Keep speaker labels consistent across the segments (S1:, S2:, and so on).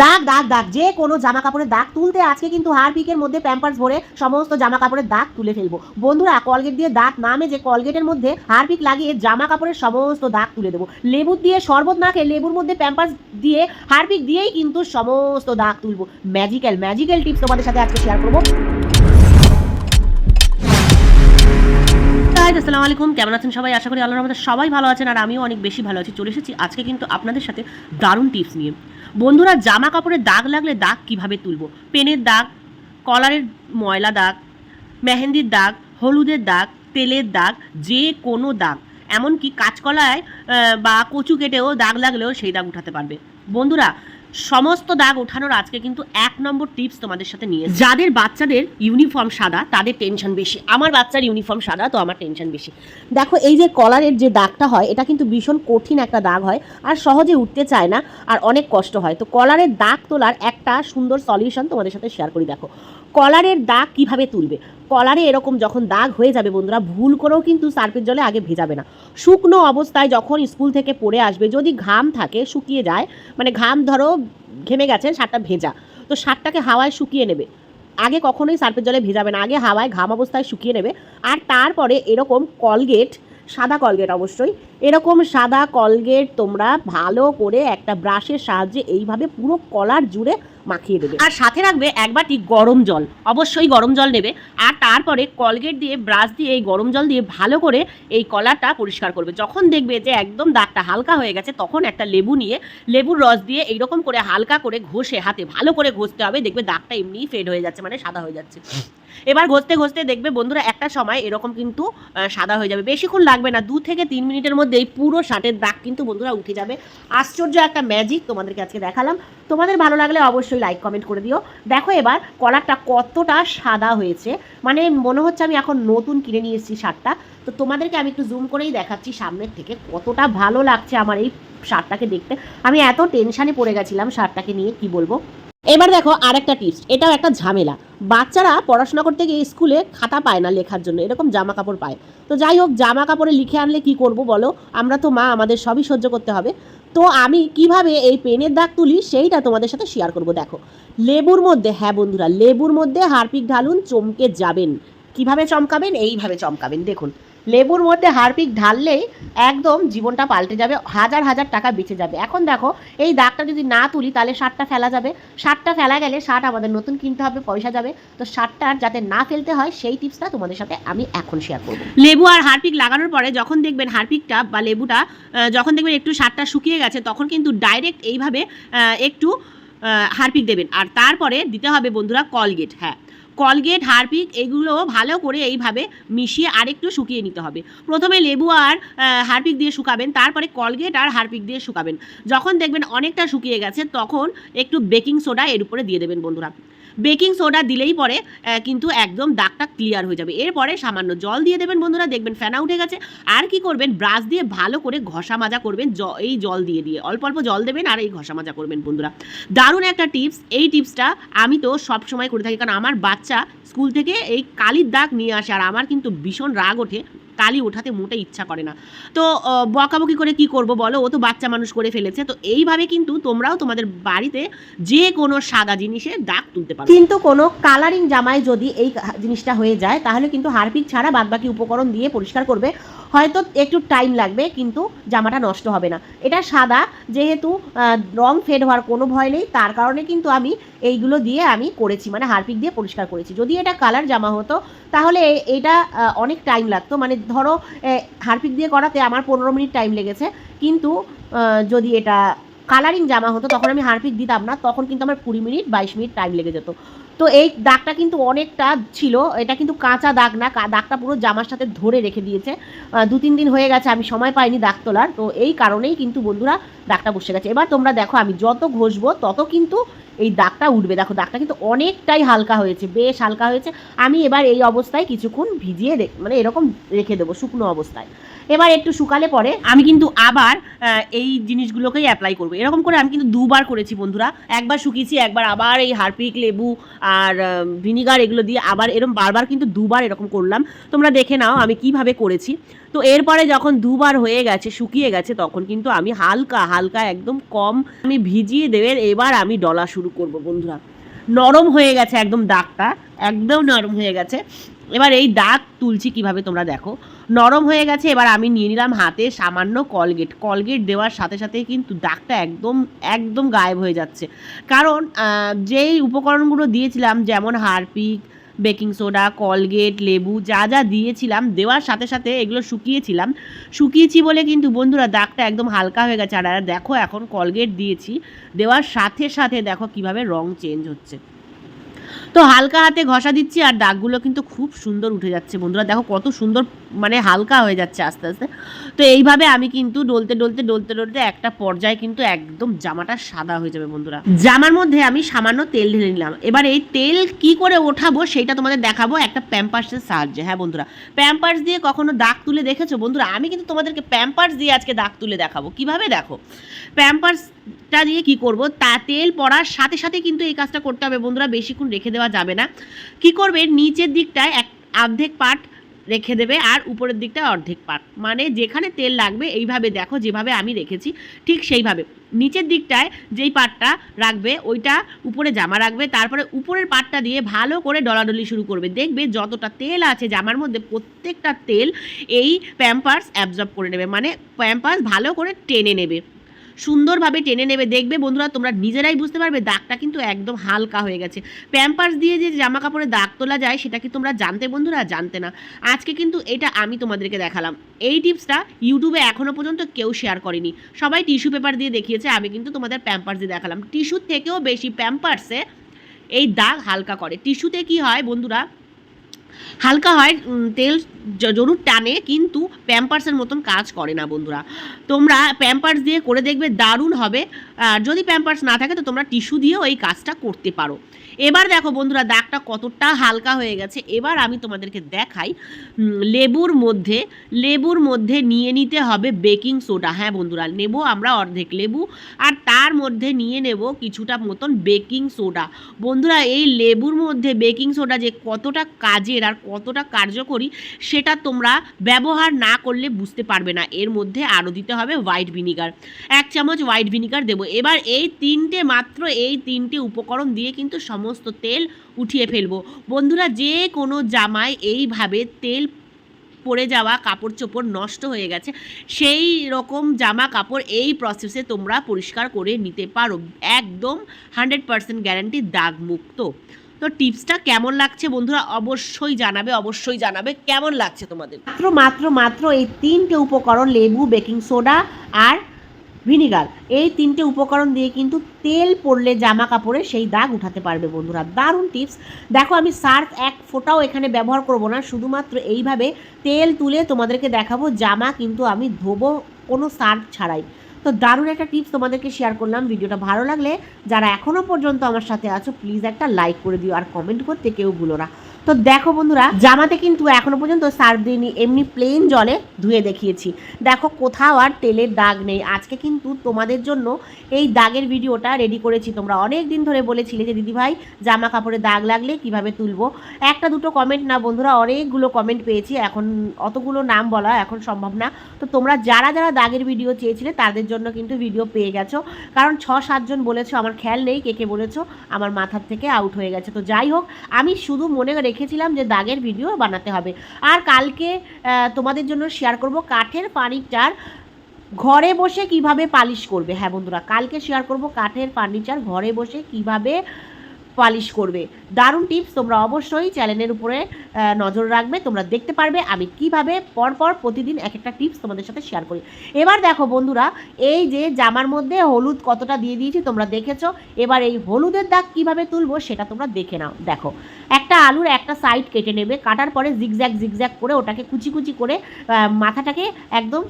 S1: দাগ দাগ দাগ, যে কোনো জামা কাপড়ের দাগ তুলতে আজকে কিন্তু হারপিকের মধ্যে প্যাম্পার্স ভরে সমস্ত জামা কাপড়ের দাগ তুলে ফেলব। বন্ধুরা কলগেট দিয়ে দাঁত নামে যে কলগেটের মধ্যে হারপিক লাগিয়ে জামা কাপড়ের সমস্ত দাগ তুলে দেবো। লেবু দিয়ে শরবত না খেয়ে লেবুর মধ্যে প্যাম্পার্স দিয়ে হারপিক দিয়েই কিন্তু সমস্ত দাগ তুলবো। ম্যাজিক্যাল ম্যাজিক্যাল টিপস তোমাদের সাথে আজকে শেয়ার করব। আসসালামু আলাইকুম। কেমন আছেন সবাই? আশা করি আল্লাহর রহমতে সবাই ভালো আছেন আর আমিও অনেক বেশি ভালো আছি। চলে এসেছি আজকে কিন্তু আপনাদের সাথে দারুণ টিপস নিয়ে। বন্ধুরা জামা কাপড়ের দাগ লাগলে দাগ কীভাবে তুলব? পেনের দাগ, কলারের ময়লা দাগ, মেহেন্দির দাগ, হলুদের দাগ, তেলের দাগ, যে কোনো দাগ। এমনকি কাঁচকলায় বা কচু কেটেও দাগ লাগলেও সেই দাগ উঠাতে পারবে। বন্ধুরা সমস্ত দাগ ওঠানোর আজকে কিন্তু এক নম্বর টিপস তোমাদের সাথে নিয়ে যাদের বাচ্চাদের ইউনিফর্ম সাদা, তাদের টেনশন বেশি। আমার বাচ্চার ইউনিফর্ম সাদা, তো আমার টেনশন বেশি। দেখো, এই যে কলারের যে দাগটা হয়, এটা কিন্তু ভীষণ কঠিন একটা দাগ হয় আর সহজে উঠতে চায় না আর অনেক কষ্ট হয়। তো কলারের দাগ তোলার একটা সুন্দর সলিউশন তোমাদের সাথে শেয়ার করি, দেখো। কলারের দাগ কীভাবে তুলবে? কলারে এরকম যখন দাগ হয়ে যাবে বন্ধুরা, ভুল করেও কিন্তু সার্ফের জলে আগে ভেজাবে না। শুকনো অবস্থায় যখন স্কুল থেকে পড়ে আসবে, যদি ঘাম থাকে, শুকিয়ে যায় মানে ঘাম ধরো ঘেমে গেছে শার্টটা ভেজা, তো শার্টটাকে হাওয়ায় শুকিয়ে নেবে। আগে কখনোই সার্ফের জলে ভেজাবে না, আগে হাওয়ায় ঘাম অবস্থায় শুকিয়ে নেবে, আর তারপরে এরকম কলগেট, সাদা কলগেট অবশ্যই এরকম সাদা কলগেট তোমরা ভালো করে একটা ব্রাশের সাহায্যে এইভাবে পুরো কলার জুড়ে মাখিয়ে দেবে। আর সাথে রাখবে এক বাটি গরম জল। অবশ্যই গরম জল নেবে আর তারপরে কলগেট দিয়ে, ব্রাশ দিয়ে, এই গরম জল দিয়ে ভালো করে এই কলারটা পরিষ্কার করবে। যখন দেখবে যে একদম দাগটা হালকা হয়ে গেছে, তখন একটা লেবু নিয়ে, লেবুর রস দিয়ে এইরকম করে হালকা করে ঘষে হাতে, ভালো করে ঘষতে হবে। দেখবে দাগটা এমনিই ফেড হয়ে যাচ্ছে মানে সাদা হয়ে যাচ্ছে। এবার ঘষতে ঘষতে দেখবে বন্ধুরা, একটা সময় এরকম কিন্তু সাদা হয়ে যাবে। বেশিক্ষণ লাগবে না, দু থেকে তিন মিনিটের মধ্যেই পুরো শার্টের দাগ কিন্তু বন্ধুরা উঠে যাবে। আশ্চর্য একটা ম্যাজিক তোমাদেরকে আজকে দেখালাম। তোমাদের ভালো লাগলে অবশ্যই লাইক কমেন্ট করে দিও। দেখো এবার কলারটা কতটা সাদা হয়েছে। মানে মনে হচ্ছে আমি এখন নতুন কিনে নিয়ে এসেছি শার্টটা। তো তোমাদেরকে আমি একটু জুম করেই দেখাচ্ছি সামনের থেকে কতটা ভালো লাগছে আমার এই শার্টটাকে দেখতে। আমি এত টেনশানে পড়ে গেছিলাম শার্টটাকে নিয়ে, কি বলব? এবার দেখো আর একটা টিপস এটাও একটা ঝামেলা। বাচ্চারা পড়াশোনা করতে গিয়ে স্কুলে খাতা পায় না লেখার জন্য, এরকম জামা কাপড় পায়। তো যাই হোক জামা কাপড়ে লিখে আনলে কি করব বলো? আমরা তো মা, আমাদের সবই সহ্য করতে হবে। তো আমি কীভাবে এই পেনের দাগ তুলি সেইটা তোমাদের সাথে শেয়ার করব, দেখো। লেবুর মধ্যে হ্যাঁ বন্ধুরা, লেবুর মধ্যে হারপিক ঢালুন, চমকে যাবেন। কীভাবে চমকাবেন? এইভাবে চমকাবেন, দেখুন। লেবুর মধ্যে হারপিক ঢাললেই একদম জীবনটা পাল্টে যাবে, হাজার হাজার টাকা বেঁচে যাবে। এখন দেখো, এই দাগটা যদি না তুলি, তাহলে শার্টটা ফেলা যাবে। শার্টটা ফেলা গেলে শার্ট আমাদের নতুন কিনতে হবে, পয়সা যাবে। তো শার্টটা যাতে না ফেলতে হয়, সেই টিপসটা তোমাদের সাথে আমি এখন শেয়ার করব। লেবু আর হারপিক লাগানোর পরে যখন দেখবেন হারপিকটা বা লেবুটা যখন দেখবেন একটু শার্টটা শুকিয়ে গেছে, তখন কিন্তু ডাইরেক্ট এইভাবে একটু হারপিক দেবেন। আর তারপরে দিতে হবে বন্ধুরা কলগেট হ্যাঁ। কলগেট, হারপিক এগুলো ভালো করে এইভাবে মিশিয়ে আরেকটু শুকিয়ে নিতে হবে। প্রথমে লেবু আর হারপিক দিয়ে শুকাবেন, তারপরে কলগেট আর হারপিক দিয়ে শুকাবেন। যখন দেখবেন অনেকটা শুকিয়ে গেছে, তখন একটু বেকিং সোডা এর উপরে দিয়ে দেবেন বন্ধুরা। বেকিং সোডা দিলেই পরে কিন্তু একদম দাগটা ক্লিয়ার হয়ে যাবে। এরপরে সামান্য জল দিয়ে দেবেন বন্ধুরা, দেখবেন ফেনা উঠে গেছে। আর কি করবেন ব্রাশ দিয়ে ভালো করে ঘষা মাজা করবেন এই জল দিয়ে দিয়ে। অল্প অল্প জল দেবেন আর এই ঘষা মাজা করবেন বন্ধুরা। দারুণ একটা টিপস এই টিপসটা আমি তো সব সময় করে থাকি, কারণ আমার বাচ্চা স্কুল থেকে এই কালির দাগ নিয়ে আসে, আর আমার কিন্তু ভীষণ রাগ ওঠে। কালি ওঠাতে মোটে ইচ্ছা করে না। তো বকাবকি করে কি করব বলো? ও তো বাচ্চা মানুষ করে ফেলেছে। তো এইভাবে কিন্তু তোমরাও তোমাদের বাড়িতে যে কোনো সাদা জিনিসের দাগ তুলতে পারো। কিন্তু কোনো কালারিং জামায় যদি এই জিনিসটা হয়ে যায়, তাহলে কিন্তু হারপিক ছাড়া বাদবাকি উপকরণ দিয়ে পরিষ্কার করবে। হয়তো একটু টাইম লাগবে, কিন্তু জামাটা নষ্ট হবে না। এটা সাদা, যেহেতু রং ফেড হওয়ার কোনো ভয় নেই, তার কারণে কিন্তু আমি এইগুলো দিয়ে আমি করেছি মানে হারপিক দিয়ে পরিষ্কার করেছি। যদি এটা কালার জামা হতো, তাহলে এটা অনেক টাইম লাগতো। মানে ধরো হারপিক দিয়ে করাতে আমার পনেরো মিনিট টাইম লেগেছে, কিন্তু যদি এটা কালারিং জামা হতো, তখন আমি হারপিক দিতাম না, তখন কিন্তু আমার কুড়ি মিনিট, বাইশ মিনিট টাইম লেগে যেত। তো এই দাগটা কিন্তু অনেকটা ছিল, এটা কিন্তু কাঁচা দাগ না দাগটা পুরো জামার সাথে ধরে রেখে দিয়েছে। দু তিন দিন হয়ে গেছে, আমি সময় পাইনি দাগ তোলার, তো এই কারণেই কিন্তু বন্ধুরা দাগটা বসে গেছে। এবার তোমরা দেখো, আমি যত ঘষবো, তত কিন্তু এই দাগটা উঠবে। দেখো, দাগটা কিন্তু অনেকটাই হালকা হয়েছে, বেশ হালকা হয়েছে। আমি এবার এই অবস্থায় কিছুক্ষণ ভিজিয়ে মানে এরকম রেখে দেবো, শুকনো অবস্থায়। এবার একটু শুকালে পরে আমি কিন্তু আবার এই জিনিসগুলোকেই অ্যাপ্লাই করব। এরকম করে আমি কিন্তু দুবার করেছি বন্ধুরা। একবার শুকিয়েছি, একবার আবার এই হারপিক লেবু আর ভিনিগার এগুলো দিয়ে আবার এরকম বারবার কিন্তু দুবার এরকম করলাম। তোমরা দেখে নাও আমি কীভাবে করেছি। তো এরপরে যখন দুবার হয়ে গেছে, শুকিয়ে গেছে, তখন কিন্তু আমি হালকা হালকা একদম কম আমি ভিজিয়ে দেবে, এবার আমি ডলা শুরু করব, বন্ধুরা। নরম হয়ে গেছে একদম দাগটা, একদম নরম হয়ে গেছে। এবার এই দাগ তুলছি কীভাবে তোমরা দেখো। নরম হয়ে গেছে, এবার আমি নিয়ে নিলাম হাতে সামান্য কলগেট। কলগেট দেওয়ার সাথে সাথে কিন্তু দাগটা একদম একদম গায়েব হয়ে যাচ্ছে। কারণ যেই উপকরণগুলো দিয়েছিলাম, যেমন হারপিক বেকিং সোডা, কলগেট, লেবু যা যা দিয়েছিলাম, দেওয়ার সাথে সাথে এগুলো শুকিয়েছিলাম। শুকিয়েছি বলে কিন্তু বন্ধুরা দাগটা একদম হালকা হয়ে গেছে। আর দেখো এখন কলগেট দিয়েছি। দেওয়ার সাথে সাথে দেখো কীভাবে রং চেঞ্জ হচ্ছে। তো হালকা হাতে ঘষা দিচ্ছি আর দাগগুলো কিন্তু খুব সুন্দর উঠে যাচ্ছে বন্ধুরা। দেখো কত সুন্দর মানে হালকা হয়ে যাচ্ছে আস্তে আস্তে। তো এইভাবে আমি কিন্তু ডলতে ডলতে ডলতে ডলতে একটা পর্যায়ে কিন্তু একদম জামাটা সাদা হয়ে যাবে বন্ধুরা। জামার মধ্যে আমি সামান্য তেল ঢেলে নিলাম। এবার এই তেল কি করে ওঠাবো সেটা তোমাদের দেখাবো একটা প্যাম্পার্সের সাহায্যে। হ্যাঁ বন্ধুরা, প্যাম্পার্স দিয়ে কখনো দাগ তুলে দেখেছ? বন্ধুরা, আমি কিন্তু তোমাদেরকে প্যাম্পার্স দিয়ে আজকে দাগ তুলে দেখাবো। কীভাবে দেখো? প্যাম্পার্সটা দিয়ে কি করব? তা তেল পড়ার সাথে সাথে কিন্তু এই কাজটা করতে হবে বন্ধুরা, বেশিক্ষণ রেখে দেওয়া যাবে না। কি করবে? নিচের দিকটায় এক অর্ধেক পাট রেখে দেবে আর উপরের দিকটায় অর্ধেক পাট মানে যেখানে তেল লাগবে এইভাবে দেখো যেভাবে আমি রেখেছি, ঠিক সেইভাবে। নিচের দিকটায় যেই পাটটা রাখবে, ওইটা উপরে জামা রাখবে, তারপরে উপরের পাটটা দিয়ে ভালো করে ডলাডলি শুরু করবে। দেখবে যতটা তেল আছে জামার মধ্যে প্রত্যেকটা তেল এই প্যাম্পার্স অ্যাবজর্ব করে নেবে। মানে প্যাম্পার্স ভালো করে টেনে নেবে। সুন্দরভাবে টেনে নেবে, দেখবে বন্ধুরা তোমরা নিজেরাই বুঝতে পারবে দাগটা কিন্তু একদম হালকা হয়ে গেছে। প্যাম্পার্স দিয়ে যে জামা কাপড়ে দাগ তোলা যায়, সেটা কি তোমরা জানতে বন্ধুরা? জানতে না। আজকে কিন্তু এটা আমি তোমাদেরকে দেখালাম। এই টিপসটা ইউটিউবে এখনও পর্যন্ত কেউ শেয়ার করেনি। সবাই টিস্যু পেপার দিয়ে দেখিয়েছে, আমি কিন্তু তোমাদের প্যাম্পার্স দিয়ে দেখালাম। টিস্যুর থেকেও বেশি প্যাম্পার্সে এই দাগ হালকা করে। টিস্যুতে কি হয় বন্ধুরা? হালকা হয় তেল জরুর টানে কিন্তু প্যাম্পার্সের মতন কাজ করে না বন্ধুরা। তোমরা প্যাম্পার্স দিয়ে করে দেখবে, দারুণ হবে। আর যদি প্যাম্পার্স না থাকে, তো তোমরা টিস্যু দিয়েও এই কাজটা করতে পারো। এবার দেখো বন্ধুরা, দাগটা কতটা হালকা হয়ে গেছে। এবার আমি তোমাদেরকে দেখাই লেবুর মধ্যে লেবুর মধ্যে নিয়ে নিতে হবে বেকিং সোডা। হ্যাঁ বন্ধুরা, নেব আমরা অর্ধেক লেবু, আর তার মধ্যে নিয়ে নেব কিছুটা মতন বেকিং সোডা। বন্ধুরা, এই লেবুর মধ্যে বেকিং সোডা যে কতটা কাজের আর কতটা কার্যকরী, সেটা তোমরা ব্যবহার না করলে বুঝতে পারবে না। এর মধ্যে আরও দিতে হবে হোয়াইট ভিনিগার। এক চামচ হোয়াইট ভিনিগার দেবো। এবার এই তিনটে মাত্র, এই তিনটে উপকরণ দিয়ে কিন্তু সমস্ত তেল উঠিয়ে ফেলব। বন্ধুরা, যে কোনো জামায় এইভাবে তেল পড়ে যাওয়া কাপড় চোপড় নষ্ট হয়ে গেছে, সেই রকম জামা কাপড় এই প্রসেসে তোমরা পরিষ্কার করে নিতে পারো। একদম হান্ড্রেড পার্সেন্ট গ্যারান্টি দাগমুক্ত। তো টিপসটা কেমন লাগছে বন্ধুরা? অবশ্যই জানাবে অবশ্যই জানাবে। কেমন লাগছে তোমাদের? মাত্র মাত্র মাত্র এই তিনটে উপকরণ, লেবু, বেকিং সোডা আর ভিনিগার। এই তিনটে উপকরণ দিয়ে কিন্তু তেল পড়লে জামা কাপড়ে সেই দাগ উঠাতে পারবে বন্ধুরা। দারুণ টিপস। দেখো, আমি সার্ফ এক ফোঁটাও এখানে ব্যবহার করব না। শুধুমাত্র এইভাবে তেল তুলে তোমাদেরকে দেখাবো, জামা কিন্তু আমি ধোবো কোনো সার্ফ ছাড়াই। তো দারুণ একটা টিপস তোমাদেরকে শেয়ার করলাম। ভিডিওটা ভালো লাগলে, যারা এখনও পর্যন্ত আমার সাথে আছো, প্লিজ একটা লাইক করে দিও আর কমেন্ট করতে কেউ ভুলো না। তো দেখো বন্ধুরা, জামাতে কিন্তু এখনও পর্যন্ত সার্ফ দিইনি, এমনি প্লেন জলে ধুয়ে দেখিয়েছি। দেখো কোথাও আর তেলের দাগ নেই। আজকে কিন্তু তোমাদের জন্য এই দাগের ভিডিওটা রেডি করেছি। তোমরা অনেক দিন ধরে বলেছিলে যে, দিদিভাই জামা কাপড়ে দাগ লাগলে কীভাবে তুলবো? একটা দুটো কমেন্ট না বন্ধুরা, অনেকগুলো কমেন্ট পেয়েছি। এখন অতগুলো নাম বলা এখন সম্ভব না। তো তোমরা যারা যারা দাগের ভিডিও চেয়েছিলে, তাদের জন্য কিন্তু ভিডিও পেয়ে গেছো। কারণ ছ সাতজন বলেছ, আমার খেয়াল নেই কে কে বলেছ, আমার মাথার থেকে আউট হয়ে গেছে। তো যাই হোক, আমি শুধু মনে রেখেছিলাম যে দাগের ভিডিও বানাতে হবে। আর কালকে তোমাদের জন্য শেয়ার করব কাঠের ফার্নিচার ঘরে বসে কীভাবে পালিশ করবে। হ্যাঁ বন্ধুরা, কালকে শেয়ার করব কাঠের ফার্নিচার ঘরে বসে কীভাবে পালিশ করবে। দারুণ টিপস, তোমরা অবশ্যই চ্যানেলের উপরে নজর রাখবে, তোমরা দেখতে পারবে আমি কীভাবে পরপর প্রতিদিন এক একটা টিপস তোমাদের সাথে শেয়ার করি। এবার দেখো বন্ধুরা, এই যে জামার মধ্যে হলুদ কতটা দিয়ে দিয়েছি তোমরা দেখেছ, এবার এই হলুদের দাগ কীভাবে তুলবো সেটা তোমরা দেখে নাও। দেখো, একটা আলুর একটা সাইড কেটে নেবে, কাটার পরে জিগজ্যাগ জিগজ্যাগ করে ওটাকে কুচি কুচি করে মাথাটাকে একদম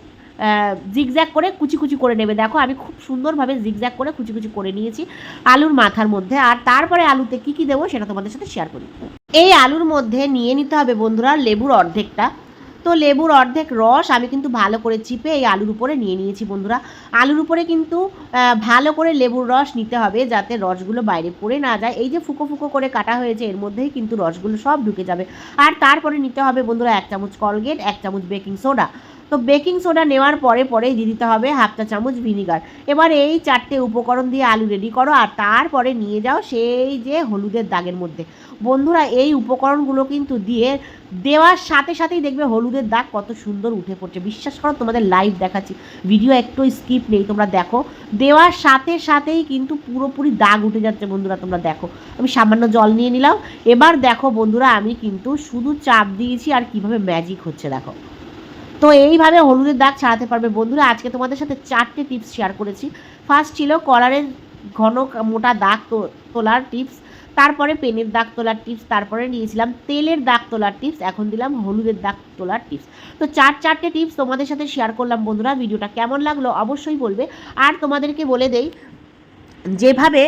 S1: জিগজ্যাগ করে কুচি কুচি করে নেবে। দেখো, আমি খুব সুন্দরভাবে জিগজ্যাগ করে কুচি কুচি করে নিয়েছি আলুর মাথার মধ্যে। আর তারপরে আলুতে কি কি দেবো সেটা তোমাদের সাথে শেয়ার করি। এই আলুর মধ্যে নিয়ে নিতে হবে বন্ধুরা লেবুর অর্ধেকটা। তো লেবুর অর্ধেক রস আমি কিন্তু ভালো করে চিপে এই আলুর উপরে নিয়ে নিয়েছি বন্ধুরা। আলুর উপরে কিন্তু ভালো করে লেবুর রস নিতে হবে যাতে রসগুলো বাইরে পড়ে না যায়। এই যে ফুকো ফুকো করে কাটা হয়েছে, এর মধ্যেই কিন্তু রসগুলো সব ঢুকে যাবে। আর তারপরে নিতে হবে বন্ধুরা এক চামচ কলগেট এক চামচ বেকিং সোডা তো বেকিং সোডা নেওয়ার পরে পরে দিয়ে দিতে হবে হাফ চা চামচ ভিনিগার। এবার এই চারটে উপকরণ দিয়ে আলু রেডি করো আর তারপরে নিয়ে যাও সেই যে হলুদের দাগের মধ্যে। বন্ধুরা, এই উপকরণগুলো কিন্তু দিয়ে দেওয়ার সাথে সাথেই দেখবে হলুদের দাগ কত সুন্দর উঠে পড়ছে। বিশ্বাস করো, তোমাদের লাইভ দেখাচ্ছি। ভিডিও একটু স্কিপ নেই, তোমরা দেখো। দেওয়ার সাথে সাথেই কিন্তু পুরোপুরি দাগ উঠে যাচ্ছে বন্ধুরা, তোমরা দেখো। আমি সামান্য জল নিয়ে নিলাম। এবার দেখো বন্ধুরা, আমি কিন্তু শুধু চাপ দিয়েছি আর কীভাবে ম্যাজিক হচ্ছে দেখো। তো এইভাবে হলুদের দাগ ছাড়াতে পারবে। বন্ধুরা, আজকে তোমাদের সাথে চারটে টিপস শেয়ার করেছি। ফার্স্ট ছিল কলারের ঘন মোটা দাগ তোলার টিপস তারপরে পেনের দাগ তোলার টিপস তারপরে নিয়েছিলাম তেলের দাগ তোলার টিপস এখন দিলাম হলুদের দাগ তোলার টিপস তো চার, চারটে টিপস তোমাদের সাথে শেয়ার করলাম বন্ধুরা, ভিডিওটা কেমন লাগল অবশ্যই বলবে। আর তোমাদেরকে বলে দেই যেভাবে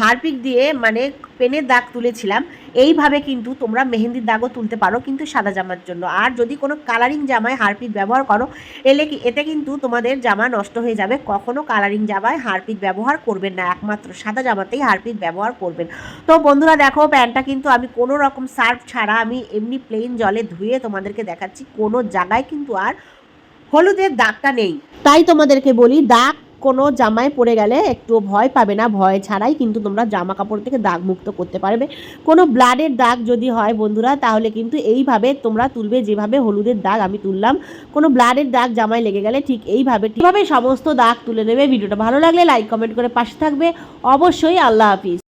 S1: হারপিক দিয়ে মানে পেনের দাগ তুলেছিলাম, এইভাবে কিন্তু তোমরা মেহেন্দির দাগও তুলতে পারো কিন্তু সাদা জামার জন্য। আর যদি কোনো কালারিং জামায় হারপিক ব্যবহার করো, এলে কি, এতে কিন্তু তোমাদের জামা নষ্ট হয়ে যাবে। কখনো কালারিং জামায় হারপিক ব্যবহার করবেন না, একমাত্র সাদা জামাতেই হারপিক ব্যবহার করবেন। তো বন্ধুরা দেখো, প্যান্টটা কিন্তু আমি কোনো রকম সার্ফ ছাড়া আমি এমনি প্লেন জলে ধুয়ে তোমাদেরকে দেখাচ্ছি, কোনো জায়গায় কিন্তু আর হলুদের দাগটা নেই। তাই তোমাদেরকে বলি, দাগ কোনো জামায় পরে গেলে একটু ভয় পাবে না। ভয় ছাড়াই কিন্তু তোমরা জামা কাপড় থেকে দাগ মুক্ত করতে পারবে। কোনো ব্লাডের দাগ যদি হয় বন্ধুরা, তাহলে কিন্তু এইভাবে তোমরা তুলবে যেভাবে হলুদের দাগ আমি তুললাম। কোনো ব্লাডের দাগ জামায় লেগে গেলে ঠিক এইভাবে, ঠিকভাবে সমস্ত দাগ তুলে নেবে। ভিডিওটা ভালো লাগলে লাইক কমেন্ট করে পাশে থাকবে। অবশ্যই আল্লাহ হাফিজ।